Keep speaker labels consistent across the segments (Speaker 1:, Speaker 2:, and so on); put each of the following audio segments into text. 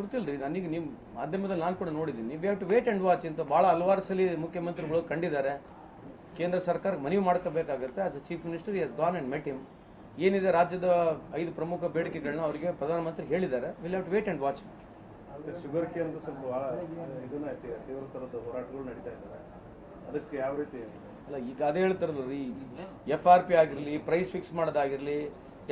Speaker 1: ಗೊತ್ತಿಲ್ರಿ ನನಗೆ ನಿಮ್ಮ ಮಾಧ್ಯಮದಲ್ಲಿ ನಾನು ಕೂಡ ನೋಡಿದ್ದೀನಿ. We have to wait and watch ಅಂತ ಭಾಳ ಹಲವಾರು ಸಲ ಮುಖ್ಯಮಂತ್ರಿಗಳು ಕಂಡಿದ್ದಾರೆ. ಕೇಂದ್ರ ಸರ್ಕಾರಕ್ಕೆ ಮನವಿ ಮಾಡ್ಕೋಬೇಕಾಗುತ್ತೆ. As a chief minister has gone and met him ಏನಿದೆ ರಾಜ್ಯದ ಐದು ಪ್ರಮುಖ ಬೇಡಿಕೆಗಳನ್ನ ಅವರಿಗೆ ಪ್ರಧಾನಮಂತ್ರಿ ಹೇಳಿದ್ದಾರೆ. Will have to wait and watch
Speaker 2: sugar ಅಂತ ಸ್ವಲ್ಪ ಭಾಳ ಇದನ್ನ ಐತಿ ತೀವ್ರ ತರದ ಹೋರಾಟಗಳು ನಡೀತಾ ಇದ್ದಾರೆ ಅದಕ್ಕೆ ಯಾವ ರೀತಿ
Speaker 1: ಅಲ್ಲ ಈಗ ಅದೇ ಹೇಳ್ತಾರಲ್ಲ ರೀ. ಎಫ್ ಆರ್ ಪಿ ಆಗಿರಲಿ ಪ್ರೈಸ್ ಫಿಕ್ಸ್ ಮಾಡೋದಾಗಿರಲಿ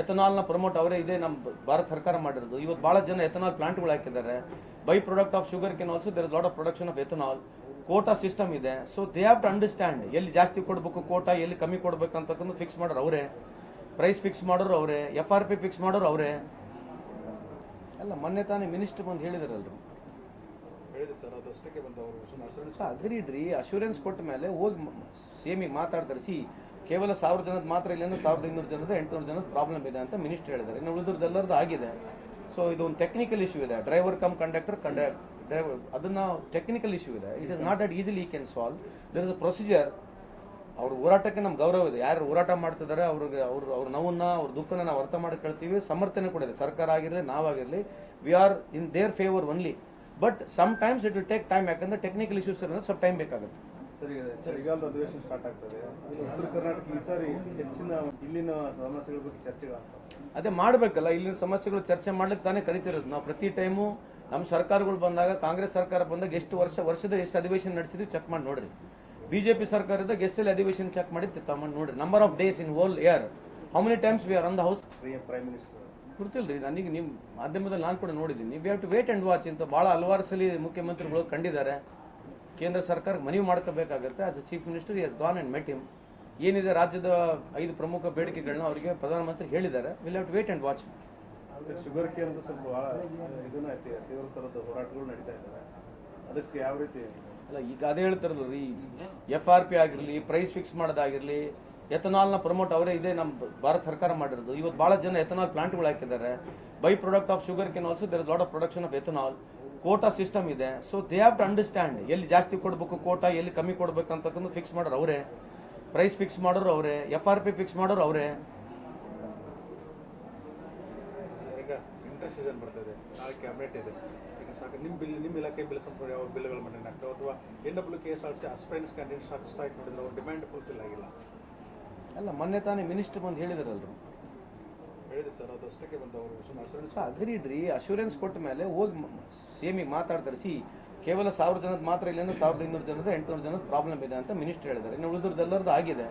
Speaker 1: ಎಥನಾಲ್ನ ಪ್ರಮೋಟ್ ಅವರೇ ಇದೆ ನಮ್ಮ ಭಾರತ ಸರ್ಕಾರ ಮಾಡಿರೋದು. ಇವತ್ತು ಭಾಳ ಜನ ಎಥನಾಲ್ ಪ್ಲಾಂಟ್ಗಳು ಹಾಕಿದ್ದಾರೆ. By product of sugar cane also there is lot of production of ethanol. Quota system ಇದೆ. So they have to understand ಎಲ್ಲಿ ಜಾಸ್ತಿ ಕೊಡಬೇಕು ಕೋಟಾ ಎಲ್ಲಿ ಕಮ್ಮಿ ಕೊಡ್ಬೇಕು ಅಂತಕ್ಕಂಥ ಫಿಕ್ಸ್ ಮಾಡೋರು ಅವರೇ. ಪ್ರೈಸ್ ಫಿಕ್ಸ್ ಮಾಡೋರು ಅವರೇ. ಎಫ್ ಆರ್ ಪಿ ಫಿಕ್ಸ್ ಮಾಡೋರು ಅವರೇ. ಅಲ್ಲ ಮೊನ್ನೆ ತಾನೇ ಮಿನಿಸ್ಟರ್ ಬಂದು ಹೇಳಿದಾರಲ್ರಿ.
Speaker 2: ಹೇಳಿದ್ರು ಸರ್ ಅದು ಅಷ್ಟಕ್ಕೆ ಬಂದು ಅವರು ಸುಮ್ಮನೆ
Speaker 1: ಅಗ್ರೀಡ್ ರೀ ಅಶ್ಯೂರೆನ್ಸ್ ಕೊಟ್ಟ ಮೇಲೆ ಹೋಗಿ ಸೇಮಿಗೆ ಮಾತಾಡ್ತಾರೆ. ಸಿ ಕೇವಲ ಸಾವಿರ ಜನದ ಮಾತ್ರ ಇಲ್ಲ ಸಾವಿರದ ಇನ್ನೂರು ಜನದ ಎಂಟುನೂರು ಜನದ ಪ್ರಾಬ್ಲಮ್ ಇದೆ ಅಂತ ಮಿನಿಸ್ಟರ್ ಹೇಳಿದ್ದಾರೆ. ಇನ್ನು ಉಳಿದ್ರದ್ದೆಲ್ಲರದ್ದು ಆಗಿದೆ. ಸೊ ಇದು ಒಂದು ಟೆಕ್ನಿಕಲ್ ಇಶ್ಯೂ ಇದೆ. Driver cum conductor conduct driver ಅದನ್ನ ಟೆಕ್ನಿಕಲ್ ಇಶ್ಯೂ ಇದೆ. It is not that easily ಈ can solve there is a procedure ಅವ್ರ ಹೋರಾಟಕ್ಕೆ ನಮ್ಗೆ ಗೌರವ ಇದೆ. ಯಾರು ಹೋರಾಟ ಮಾಡ್ತಿದ್ದಾರೆ, ಅವ್ರಿಗೆ ಅವ್ರ ಅವ್ರ ನೋವನ್ನ, ಅವ್ರ ದುಃಖನ ನಾವು ಅರ್ಥ ಮಾಡ್ಕೊಳ್ತೀವಿ ಸಮರ್ಥನೆ ಕೂಡ ಇದೆ. ಸರ್ಕಾರ ಆಗಿರಲಿ ನಾವಾಗಿರಲಿ we are in their favour only but sometimes it will take time ಯಾಕಂದ್ರೆ ಟೆಕ್ನಿಕಲ್ ಇಶ್ಯೂಸ್ ಇರೋದು ಸ್ವಲ್ಪ ಟೈಮ್ ಬೇಕಾಗುತ್ತೆ.
Speaker 2: ಸರಿ ಚಳಿಗಾಲದ ಅಧಿವೇಶನ ಸ್ಟಾರ್ಟ್ ಆಗ್ತದೆ. ಉತ್ತರ ಕರ್ನಾಟಕ ಈ ಸಾರಿ ಹೆಚ್ಚಿನ ಇಲ್ಲಿನ ಸಮಸ್ಯೆಗಳ ಬಗ್ಗೆ ಚರ್ಚೆಗಳಾಗ್ತವೆ
Speaker 1: ಅದೇ ಮಾಡಬೇಕಲ್ಲ ಇಲ್ಲಿನ ಸಮಸ್ಯೆಗಳು ಚರ್ಚೆ ಮಾಡ್ಲಿಕ್ಕೆ ತಾನೇ ಕರಿತಿರೋದು. ನಾವು ಪ್ರತಿ ಟೈಮು ನಮ್ಮ ಸರ್ಕಾರಗಳು ಬಂದಾಗ ಕಾಂಗ್ರೆಸ್ ಸರ್ಕಾರ ಬಂದಾಗ ಎಷ್ಟು ವರ್ಷ ವರ್ಷದ ಎಷ್ಟು ಅಧಿವೇಶನ ನಡೆಸಿದ್ವಿ ಚೆಕ್ ಮಾಡಿ ನೋಡ್ರಿ. ಬಿಜೆಪಿ ಸರ್ಕಾರದಾಗ ಎಷ್ಟೆಲ್ಲ ಅಧಿವೇಶನ ಚೆಕ್ ಮಾಡಿ ತಮ್ಮ ನೋಡ್ರಿ. Number of days in whole year how many times we are on the house
Speaker 2: prime minister
Speaker 1: ಗೊತ್ತಿಲ್ರಿ ನನಗೆ ನಿಮ್ಮ ಮಾಧ್ಯಮದಲ್ಲಿ ನಾನು ಕೂಡ ನೋಡಿದ್ದೀನಿ. We have to wait and watch ಅಂತ ಭಾಳ ಹಲವಾರು ಸಲ ಮುಖ್ಯಮಂತ್ರಿಗಳು ಕಂಡಿದ್ದಾರೆ. ಕೇಂದ್ರ ಸರ್ಕಾರಕ್ಕೆ ಮನವಿ ಮಾಡ್ಕೋಬೇಕಾಗುತ್ತೆ. As a chief minister has gone and met him ಏನಿದೆ ರಾಜ್ಯದ ಐದು ಪ್ರಮುಖ ಬೇಡಿಕೆಗಳನ್ನ ಅವರಿಗೆ ಪ್ರಧಾನಮಂತ್ರಿ ಹೇಳಿದ್ದಾರೆ. Will have to wait and watch
Speaker 2: sugar ಕೇಂದ್ರ ಸ್ವಲ್ಪ ಭಾಳ ಇದನ್ನ ಐತಿ ತೀವ್ರ ಥರದ ಹೋರಾಟಗಳು ನಡೀತಾ ಇದ್ದಾರೆ ಅದಕ್ಕೆ ಯಾವ ರೀತಿ
Speaker 1: ಅಲ್ಲ ಈಗ ಅದೇ ಹೇಳ್ತಾರಲ್ಲ ರೀ ಎಫ್ ಆರ್ ಪಿ ಆಗಿರಲಿ ಪ್ರೈಸ್ ಫಿಕ್ಸ್ ಮಾಡೋದಾಗಿರಲಿ ಎಥನಾಲ್ನ ಪ್ರಮೋಟ್ ಅವರೇ ಇದೆ ನಮ್ಮ ಭಾರತ ಸರ್ಕಾರ ಮಾಡಿರೋದು. ಇವತ್ತು ಭಾಳ ಜನ ಎಥನಾಲ್ ಪ್ಲಾಂಟ್ಗಳು ಹಾಕಿದ್ದಾರೆ. By product of sugar cane also there is lot of production of ethanol quota system ಇದೆ. So they have to understand ಎಲ್ಲಿ ಜಾಸ್ತಿ ಕೊಡಬೇಕು ಕೋಟಾ ಎಲ್ಲಿ ಕಮ್ಮಿ ಕೊಡಬೇಕು ಫಿಕ್ಸ್ ಮಾಡೋರು ಅವರೇ. ಪ್ರೈಸ್ ಫಿಕ್ಸ್ ಮಾಡೋರು ಅವರೇ. ಎಫ್ ಆರ್ ಪಿ ಫಿಕ್ಸ್ ಮಾಡೋರು ಅವರೇ.
Speaker 2: ಈಗ ಸೀಸನ್ ಕ್ಯಾಬಿನೆಟ್ ಇದೆ. ಈಗ ಸಾಕು ನಿಮ್ಮ ಬಿಲ್ ನಿಮ್ಮ ಇಲಾಖೆ ಬಿಲ್ ಸಂಪೂರ್ಣ ಯಾವ ಬಿಲ್ಗಳು ಮಂಡನೆ ಆಗ್ತವೆ ಅಥವಾ N W K S R C ಅಸ್ಪೆನ್ಸ್ candidate ಸಾಕು ಸ್ಟ್ರೈಕ್ ಮಾಡಿದ್ರೆ ಅವ್ರ ಡಿಮ್ಯಾಂಡ್ ಫುಲ್ಫಿಲ್ ಆಗಿಲ್ಲ.
Speaker 1: ಅಲ್ಲ ಮೊನ್ನೆ ತಾನೇ ಮಿನಿಸ್ಟರ್ ಬಂದು ಹೇಳಿದಾರಲ್ರು. ಅಗ್ರೀಡ್ ರೀ ಅಶ್ಯೂರೆನ್ಸ್ ಕೊಟ್ಟ ಮೇಲೆ ಹೋಗಿ ಸೇಮಿಗೆ ಮಾತಾಡ್ತಾರೆ ಸಿ ಕೇವಲ ಸಾವಿರ ಜನದ ಮಾತ್ರ ಇಲ್ಲ ಸಾವಿರದ ಇನ್ನೂರು ಜನದ ಎಂಟುನೂರು ಜನದ ಪ್ರಾಬ್ಲಮ್ ಇದೆ ಅಂತ ಮಿನಿಸ್ಟರ್ ಹೇಳಿದ್ದಾರೆ. ಇನ್ನು ಉಳಿದ್ರದ್ದೆಲ್ಲರದ್ದು ಆಗಿದೆ.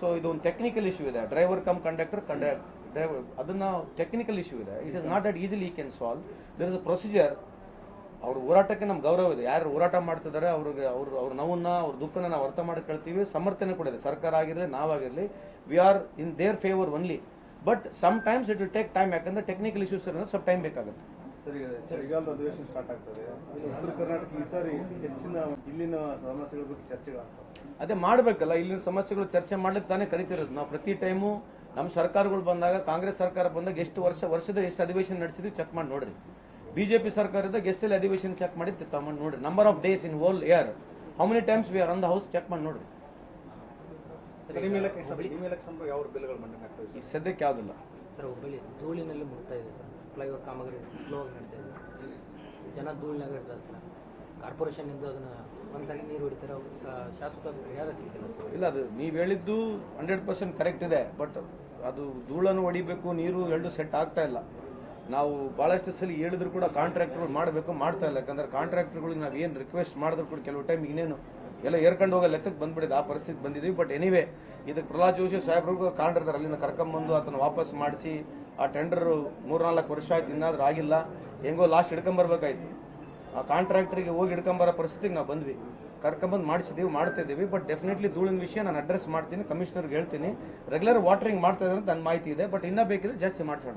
Speaker 1: ಸೊ ಇದು ಒಂದು ಟೆಕ್ನಿಕಲ್ ಇಶ್ಯೂ ಇದೆ. Driver cum conductor conduct driver ಅದನ್ನ ಟೆಕ್ನಿಕಲ್ ಇಶ್ಯೂ ಇದೆ. It is not that easily you can solve there is a procedure ಅವ್ರ ಹೋರಾಟಕ್ಕೆ ನಮ್ಗೆ ಗೌರವ ಇದೆ. ಯಾರು ಹೋರಾಟ ಮಾಡ್ತಿದ್ದಾರೆ ಅವ್ರಿಗೆ ಅವ್ರ ಅವ್ರ ನೋವನ್ನ ಅವ್ರ ದುಃಖನ ನಾವು ಅರ್ಥ ಮಾಡ್ಕೊಳ್ತೀವಿ ಸಮರ್ಥನೆ ಕೂಡ ಇದೆ. ಸರ್ಕಾರ ಆಗಿರಲಿ ನಾವಾಗಿರಲಿ we are in their favour only but sometimes it will take time ಯಾಕಂದ್ರೆ ಟೆಕ್ನಿಕಲ್ ಇಶ್ಯೂಸ್ ಇರೋದು ಸ್ವಲ್ಪ ಟೈಮ್ ಬೇಕಾಗುತ್ತೆ.
Speaker 2: ಸರಿ ಚಳಿಗಾಲದ ಅಧಿವೇಶನ ಸ್ಟಾರ್ಟ್ ಆಗ್ತದೆ. ಉತ್ತರ ಕರ್ನಾಟಕ ಈ ಸಾರಿ ಹೆಚ್ಚಿನ ಇಲ್ಲಿನ ಸಮಸ್ಯೆಗಳ ಬಗ್ಗೆ ಚರ್ಚೆಗಳಾಗ್ತವೆ.
Speaker 1: ಅದೇ ಮಾಡಬೇಕಲ್ಲ ಇಲ್ಲಿನ ಸಮಸ್ಯೆಗಳು ಚರ್ಚೆ ಮಾಡ್ಲಿಕ್ಕೆ ತಾನೇ ಕರಿತಿರೋದು. ನಾವು ಪ್ರತಿ ಟೈಮು ನಮ್ಮ ಸರ್ಕಾರಗಳು ಬಂದಾಗ ಕಾಂಗ್ರೆಸ್ ಸರ್ಕಾರ ಬಂದಾಗ ಎಷ್ಟು ವರ್ಷ ವರ್ಷದ ಎಷ್ಟು ಅಧಿವೇಶನ ನಡೆಸಿದ್ವಿ ಚೆಕ್ ಮಾಡಿ ನೋಡ್ರಿ. ಬಿಜೆಪಿ ಸರ್ಕಾರದಾಗ ಎಲ್ ಅಧಿವೇಶನ ಚೆಕ್ ಮಾಡಿ ತಗೊಂಡು ನೋಡಿ number of days in whole year how many times we are on the house check ಮಾಡಿ ನೋಡ್ರಿ ಈ ಸದ್ಯಕ್ಕೆ ಯಾವುದಿಲ್ಲ.
Speaker 3: ಸರ್ ಹುಬ್ಬಳ್ಳಿ ಧೂಳಿನಲ್ಲಿ ಮುಟ್ತಾ ಇದೆ ಸರ್. ಫ್ಲೈಓವರ್ ಕಾಮಗಾರಿ ಸ್ಲೋ ಆಗಿ ನಡೀತಾ ಇದೆ. ಜನ ಧೂಳಿನಾಗ ಇರ್ತಾರೆ ಸರ್. ಕಾರ್ಪೊರೇಷನ್ನಿಂದ ಅದನ್ನ ಒಂದ್ಸರಿ ನೀರು ಹೊಡಿತಾರೆ. ಶಾಶ್ವತ ಪರಿಹಾರ ಸಿಗ್ತಿಲ್ಲ
Speaker 1: ಇಲ್ಲ ಅದು ನೀವು ಹೇಳಿದ್ದು ಹಂಡ್ರೆಡ್ ಪರ್ಸೆಂಟ್ ಕರೆಕ್ಟ್ ಇದೆ. ಬಟ್ ಅದು ಧೂಳನ್ನು ಹೊಡಿಬೇಕು ನೀರು ಎರಡು ಸೆಟ್ ಆಗ್ತಾ ಇಲ್ಲ. ನಾವು ಭಾಳಷ್ಟು ಸಲ ಹೇಳಿದ್ರು ಕೂಡ ಕಾಂಟ್ರಾಕ್ಟ್ಗಳು ಮಾಡಬೇಕು, ಮಾಡ್ತಾ ಇಲ್ಲ. ಯಾಕಂದ್ರೆ ಕಾಂಟ್ರಾಕ್ಟ್ಗಳಿಗೆ ನಾವು ಏನು ರಿಕ್ವೆಸ್ಟ್ ಮಾಡಿದ್ರು ಕೂಡ ಕೆಲವು ಟೈಮ್ ಇನ್ನೇನು ಎಲ್ಲ ಏರ್ಕೊಂಡು ಹೋಗೋ ಲೆಕ್ಕಕ್ಕೆ ಬಂದ್ಬಿಡಿದೆ ಆ ಪರಿಸ್ಥಿತಿ ಬಂದಿದ್ದೀವಿ ಬಟ್ ಎನಿವೇ ಇದಕ್ಕೆ ಪ್ರಹ್ಲಾದ್ ಜೋಶಿ ಸಾಹೇಬ್ರಿಗೂ ಕಾಂಟ್ರಾಕ್ಟರ್ ಅಲ್ಲಿಂದ ಕರ್ಕೊಂಬಂದು ಅದನ್ನು ವಾಪಸ್ ಮಾಡಿಸಿ, ಆ ಟೆಂಡರ್ ಮೂರ್ನಾಲ್ಕು ವರ್ಷ ಆಯ್ತು, ಇನ್ನಾದ್ರೂ ಆಗಿಲ್ಲ. ಹೆಂಗೋ ಲಾಸ್ಟ್ ಹಿಡ್ಕೊಂಬರ್ಬೇಕಾಯ್ತು. ಆ ಕಾಂಟ್ರಾಕ್ಟ್ರಿಗೆ ಹೋಗಿ ಹಿಡ್ಕೊಂಬರೋ ಪರಿಸ್ಥಿತಿಗೆ ನಾವು ಬಂದ್ವಿ. ಕರ್ಕೊಂಬಂದು ಮಾಡಿಸಿದ್ದೀವಿ ಮಾಡ್ತಾ ಇದ್ದೀವಿ. ಬಟ್ ಡೆಫಿನೆಟ್ಲಿ ಧೂಳಿನ ವಿಷಯ ನಾನು ಅಡ್ರೆಸ್ ಮಾಡ್ತೀನಿ ಕಮಿಷನರ್ಗೆ ಹೇಳ್ತೀನಿ. ರೆಗ್ಯುಲರ್ ವಾಟರಿಂಗ್ ಮಾಡ್ತಾ ಇದ್ದಾರೆ ಅಂತ ನನ್ನ ಮಾಹಿತಿ ಇದೆ. ಬಟ್ ಇನ್ನೂ ಬೇಕಿದ್ರೆ ಜಾಸ್ತಿ ಮಾಡಿಸೋಣ.